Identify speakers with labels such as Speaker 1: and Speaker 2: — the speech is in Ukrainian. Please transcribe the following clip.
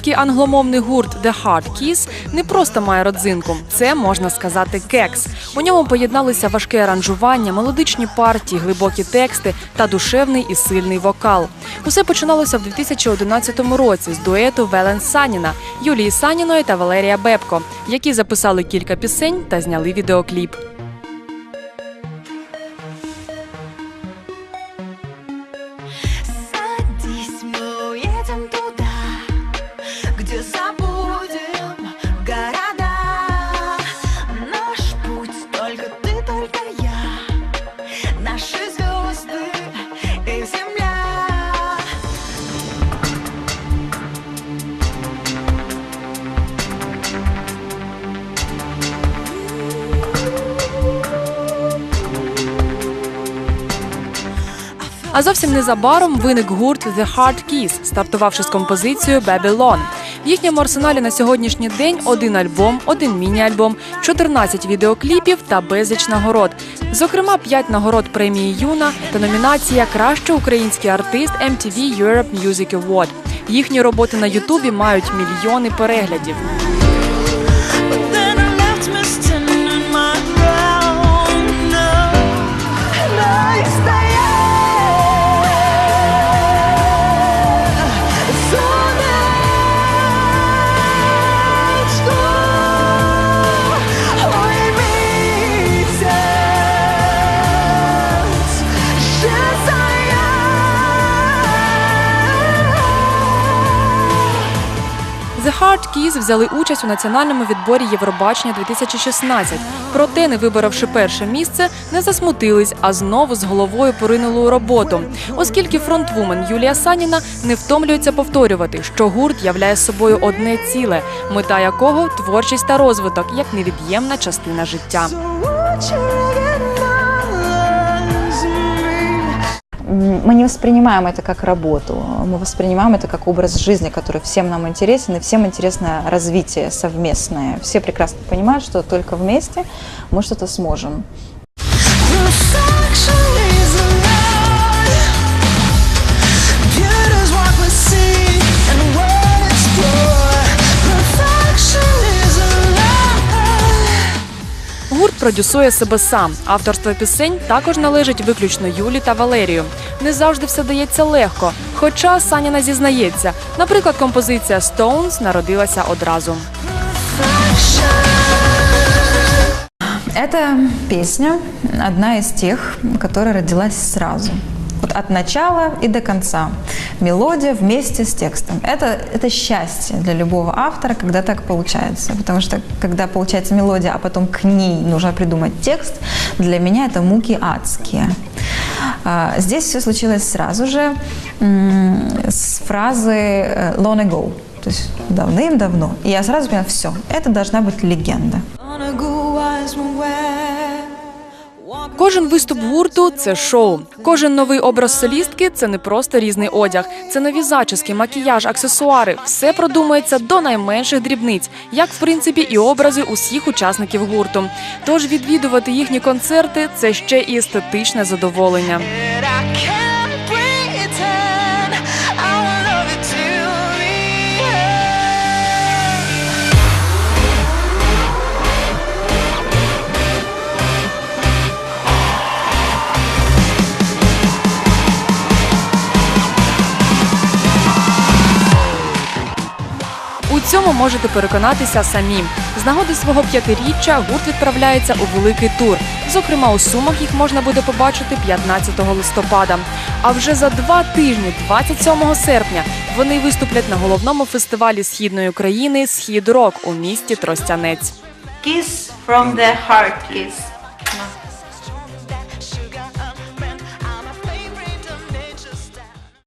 Speaker 1: Український англомовний гурт The Hard Kiss не просто має родзинку, це можна сказати кекс. У ньому поєдналися важке аранжування, мелодичні партії, глибокі тексти та душевний і сильний вокал. Усе починалося в 2011 році з дуету Велен Саніна, Юлії Саніної та Валерія Бебко, які записали кілька пісень та зняли відеокліп. А зовсім незабаром виник гурт The Hard Kiss, стартувавши з композицією Babylon. В їхньому арсеналі на сьогоднішній день один альбом, один міні-альбом, 14 відеокліпів та безліч нагород. Зокрема, 5 нагород премії Юна та номінація Кращий український артист MTV Europe Music Award. Їхні роботи на Ютубі мають мільйони переглядів. The Hard Keys взяли участь у національному відборі Євробачення 2016. Проте, не виборовши перше місце, не засмутились, а знову з головою поринули у роботу. Оскільки фронтвумен Юлія Саніна не втомлюється повторювати, що гурт являє собою одне ціле, мета якого творчість та розвиток як невід'ємна частина життя.
Speaker 2: Мы не воспринимаем это как работу, мы воспринимаем это как образ жизни, который всем нам интересен, и всем интересно развитие совместное. Все прекрасно понимают, что только вместе мы что-то сможем.
Speaker 1: Продюсує себе сам. Авторство пісень також належить виключно Юлі та Валерію. Не завжди все дається легко. Хоча Саніна зізнається, наприклад, композиція Stones народилася одразу.
Speaker 2: Эта песня одна из тех, которая родилась сразу. Вот от начала и до конца. Мелодия вместе с текстом. Это, это счастье для любого автора, когда так получается. Потому что когда получается мелодия, а потом к ней нужно придумать текст, для меня это муки адские. А, Здесь все случилось сразу же с фразы э, long ago. То есть давным-давно. И я сразу поняла, все, это должна быть легенда.
Speaker 3: On a
Speaker 1: Кожен виступ гурту це шоу. Кожен новий образ солістки це не просто різний одяг, це нові зачіски, макіяж, аксесуари. Все продумується до найменших дрібниць, як в принципі і образи усіх учасників гурту. Тож відвідувати їхні концерти це ще і естетичне задоволення. У цьому можете переконатися самі. З нагоди свого п'ятиріччя гурт відправляється у великий тур. Зокрема, у Сумах їх можна буде побачити 15 листопада. А вже за два тижні, 27 серпня, вони виступлять на головному фестивалі східної України Схід Рок у місті Тростянець.
Speaker 4: Kiss from the Heart Kiss.